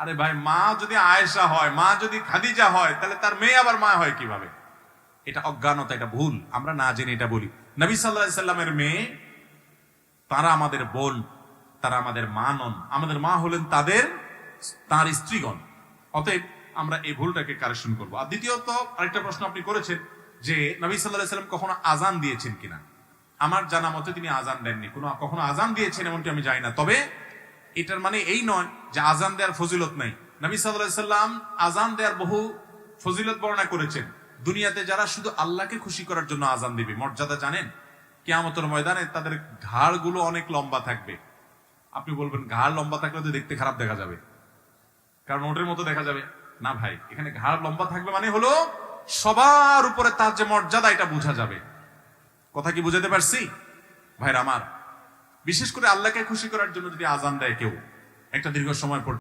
আরে ভাই, মা যদি আয়েশা হয়, মা যদি খাদিজা হয়, তাহলে তার মেয়ে আবার মা হয় কীভাবে? এটা অজ্ঞানতা, এটা ভুল। আমরা না জেনে এটা বলি। নবী সাল্লাহ সাল্লামের মেয়ে, তারা আমাদের বোন, তারা আমাদের মা নন। আমাদের মা হলেন তাদের তার স্ত্রীগণ। অতএব আমরা এই ভুলটাকে কারেকশন করব। আর দ্বিতীয়ত, আরেকটা প্রশ্ন আপনি করেছেন যে নবী সাল্লাহ সাল্লাম কখনো আজান দিয়েছেন কিনা? আমার জানা মতে তিনি আজান দেননি। কোনো কখনো আজান দিয়েছেন এমনটি আমি জানি না। তবে এটার মানে এই নয় যে আজান দেওয়ার ফজিলত নাই। নবী সাল্লাম আজান দেওয়ার বহু ফজিলত বর্ণনা করেছেন। দুনিয়াতে যারা শুধু আল্লাহকে খুশি করার জন্য আজান দিবে, মর্যাদা জানেন? কেয়ামতের ময়দানে তাদের ঘাড়গুলো অনেক লম্বা থাকবে। আপনি বলবেন, ঘাড় লম্বা থাকলে তো দেখতে খারাপ দেখা যাবে। কারণ ওটের মতো দেখা যাবে। না ভাই, এখানে ঘাড় লম্বা থাকবে মানে হলো সবার উপরে তার যে মর্যাদা, এটা বোঝা যাবে। কথা কি বুঝাতে পারছি? ভাইরা আমার বিশেষ করে আল্লাহকে খুশি করার জন্য যদি আজান দেয় কেউ একটা দীর্ঘ সময় পর